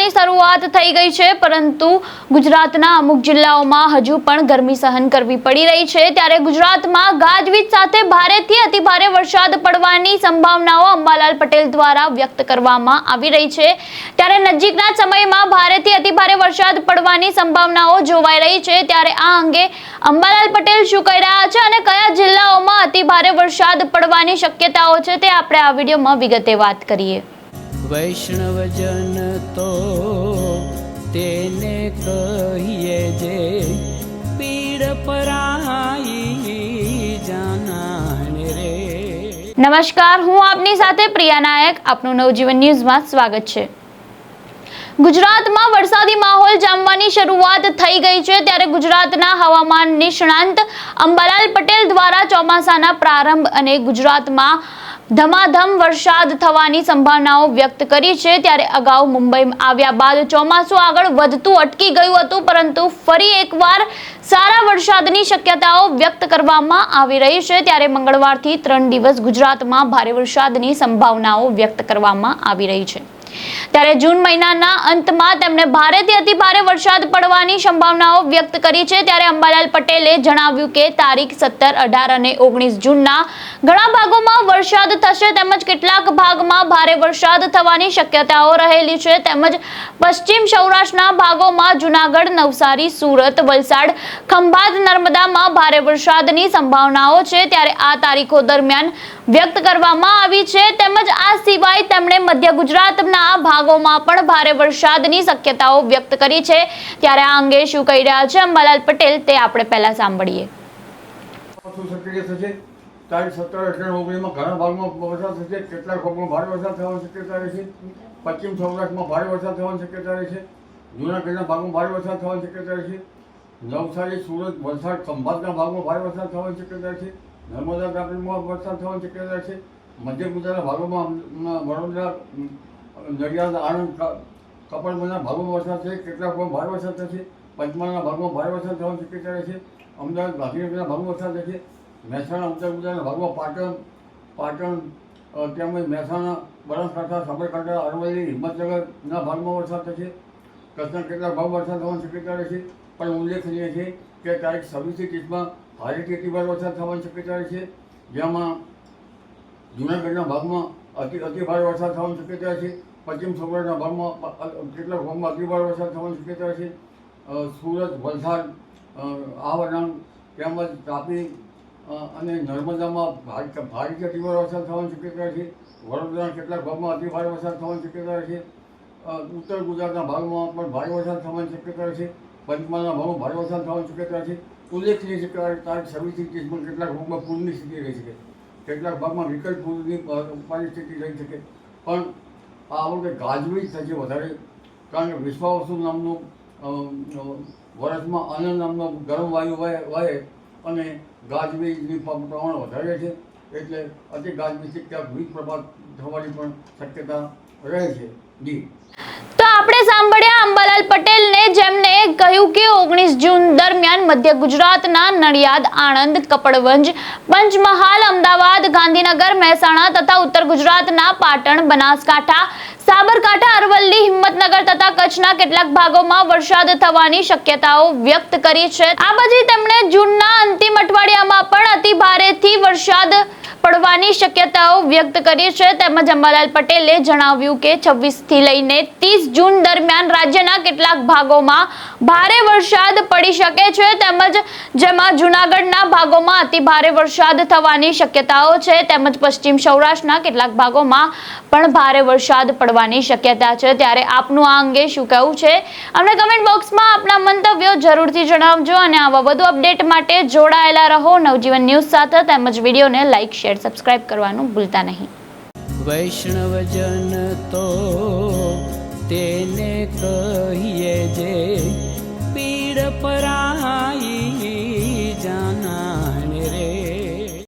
ચોમાસાની શરૂઆત થઈ ગઈ છે, પરંતુ ગુજરાતના અમુક જિલ્લાઓમાં હજુ પણ ગરમી સહન કરવી પડી રહી છે. ત્યારે ગુજરાતમાં ગાજવીજ સાથે ભારેથી અતિભારે વરસાદ પડવાની સંભાવનાઓ અંબાલાલ પટેલ દ્વારા વ્યક્ત કરવામાં આવી રહી છે. ત્યારે નજીકના સમયમાં ભારેથી અતિભારે વરસાદ પડવાની સંભાવનાઓ જોવાઈ રહી છે. ત્યારે આ અંગે અંબાલાલ પટેલ શું કહી રહ્યા છે અને કયા જિલ્લાઓમાં અતિભારે વરસાદ પડવાની શક્યતાઓ છે તે આપણે આ વિડીયોમાં વિગતે વાત કરીએ. વૈષ્ણવજન તો તેને કહીએ જે પીડ પરાઈ જાનાને રે. નમસ્કાર, હું આપની સાથે પ્રિયા નાયક. આપનું નવજીવન ન્યૂઝમાં સ્વાગત છે. ગુજરાતમાં વરસાદી માહોલ જામવાની શરૂઆત થઈ ગઈ છે ત્યારે ગુજરાતના હવામાન નિષ્ણાંત અંબાલાલ પટેલ દ્વારા ચોમાસાના પ્રારંભ અને ગુજરાતમાં ધમાધમ વરસાદ થવાની સંભાવનાઓ વ્યક્ત કરી છે. ત્યારે અગાઉ મુંબઈ આવ્યા બાદ ચોમાસું આગળ વધતું અટકી ગયું હતું, પરંતુ ફરી એકવાર સારા વરસાદની શક્યતાઓ વ્યક્ત કરવામાં આવી રહી છે. ત્યારે મંગળવારથી ત્રણ દિવસ ગુજરાતમાં ભારે વરસાદની સંભાવનાઓ વ્યક્ત કરવામાં આવી રહી છે. ત્યારે જૂન મહિનાના અંતમાં તેમણે ભારેથી અતિ ભારે વરસાદ પડવાની સંભાવનાઓ વ્યક્ત કરી છે. ત્યારે અંબાલાલ પટેલે જણાવ્યું કે તારીખ સત્તર, અઢાર અને ઓગણીસ જૂનના ઘણા ભાગોમાં વરસાદ થશે તેમજ કેટલાક ભાગમાં ભારે વરસાદ થવાની શક્યતાઓ રહેલી છે. તેમજ પશ્ચિમ સૌરાષ્ટ્રના ભાગોમાં જુનાગઢ, નવસારી, સુરત, વલસાડ, ખંભાત, નર્મદામાં ભારે વરસાદની સંભાવનાઓ છે. ત્યારે આ તારીખો દરમિયાન વ્યક્ત કરવામાં આવી છે. તેમજ આ સિવાય તેમણે મધ્ય ગુજરાતના ભાગોમાં પણ ભારે વરસાદની શક્યતાઓ વ્યક્ત કરી છે. ત્યારે આ અંગે શું કહી રહ્યા છે અંબાલાલ પટેલ તે આપણે પહેલા સાંભળીએ. થશે તારીખ સત્તર અઠાર ઓગણીસમાં ઘણા ભાગમાં વરસાદ થશે. કેટલાક ભાગમાં ભારે વરસાદ થવાની શક્યતા રહેશે પશ્ચિમ સૌરાષ્ટ્રમાં ભારે વરસાદ થવાની શક્યતા રહેશે જૂનાગઢના ભાગમાં ભારે વરસાદ થવાની શક્યતા રહેશે નવસારી, સુરત, વલસાડ ખંભાતના ભાગમાં ભારે વરસાદ થવાની શક્યતા છે. નર્મદા તાપીમાં વરસાદ થવાની શક્યતા છે. મધ્ય ગુજરાતના ભાગોમાં વડોદરા નડિયાદ આણંદ કપલ કપડવંજના ભાગમાં વરસાદ છે, કેટલાક ભારે વરસાદ થશે, પંચમહાલના ભાગમાં ભારે વરસાદ થવાની શક્યતા રહેશે, અમદાવાદ ગાંધીનગરના ભાગમાં વરસાદ થશે મહેસાણા ઉત્તર ગુજરાતના ભાગમાં પાટણ પાટણ તેમજ મહેસાણા, બનાસકાંઠા, સાબરકાંઠા, અરવલ્લી, હિંમતનગરના ભાગમાં વરસાદ થશે, કચ્છના કેટલાક ભાગ વરસાદ થવાની શક્યતા રહેશે, પણ ઉલ્લેખનીય છે કે તારીખ છવ્વીસથી ત્રીસમાં ભારેથી અતિભારે વરસાદ થવાની શક્યતા રહેશે, જેમાં જૂનાગઢના ભાગમાં અતિ અતિભારે વરસાદ થવાની શક્યતા છે. પશ્ચિમ સૌરાષ્ટ્રના ભાગમાં કેટલાક ભાગમાં અતિભારે વરસાદ થવાની શક્યતા છે? સુરત, વલસાડ આવરણ તેમજ તાપી અને નર્મદામાં ભારે ભારેથી અતિ ભારે વરસાદ થવાની શક્યતા છે. વડોદરાના કેટલાક ભાગમાં અતિભાર વરસાદ થવાની શક્યતા છે. ઉત્તર ગુજરાતના ભાગમાં પણ ભારે વરસાદ થવાની શક્યતા છે. પંચમહાલના ભાગમાં ભારે વરસાદ થવાની શક્યતા છે. ઉલ્લેખનીય છે કે તારીખ છવ્વીસથી ત્રીસમાં કેટલાક ભાગમાં પૂરની સ્થિતિ રહી શકે. કેટલાક ભાગમાં વિકલ્પ પૂરની પરિસ્થિતિ રહી શકે. પણ આ વખતે ગાજવીજ થશે વધારે, કારણ કે વિશ્વાવસુ નામનું વર્ષમાં આનંદ નામનો ગરમ વાયુ વહે અને ગાજવીજની પ્રમાણ વધારે છે. એટલે અતિ ગાજવીજથી ક્યાંક વીજ પ્રભાત થવાની પણ શક્યતા રહે છે. જી. સાંભળ્યા અંબાલાલ પટેલને જેમને કહ્યું કે ઓગણીસ જૂન દરમિયાન મધ્ય ગુજરાતના નડિયાદ, આણંદ, કપડવંજ, પંચમહાલ, અમદાવાદ, ગાંધીનગર, મહેસાણા તથા ઉત્તર ગુજરાતના પાટણ, બનાસકાંઠા સાબરકાંઠા, અરવલ્લી, હિંમતનગર તથા કચ્છના કેટલાક ભાગોમાં વરસાદ થવાની શક્યતાઓ વ્યક્ત કરી છે. આ પછી તેમણે જૂનના અંતિમ અઠવાડિયામાં પણ અતિ ભારેથી વરસાદ પડવાની શક્યતાઓ વ્યક્ત કરી છે. તેમજ અંબાલાલ પટેલે જણાવ્યું કે છવ્વીસથી લઈને ત્રીસ જૂન દરમિયાન રાજ્યના કેટલાક ભાગોમાં ભારે વરસાદ પડી શકે છે તેમજ જેમાં જૂનાગઢના ભાગોમાં અતિ ભારે વરસાદ થવાની શક્યતાઓ છે તેમજ પશ્ચિમ સૌરાષ્ટ્રના કેટલાક ભાગોમાં પણ ભારે વરસાદ પડવાની શક્યતા છે. ત્યારે આપનું આ અંગે શું કહેવું છે? અમને કમેન્ટ બોક્સમાં આપના મંતવ્યો જરૂરથી જણાવજો અને આવા વધુ અપડેટ માટે જોડાયેલા રહો. નવજીવન ન્યૂઝ સાથે તેમજ વિડીયોને લાઇક શેર સબસ્ક્રાઇબ કરવાનું ભૂલતા નહીં. વૈષ્ણવજન તો તેને કહીએ જે પરાઈ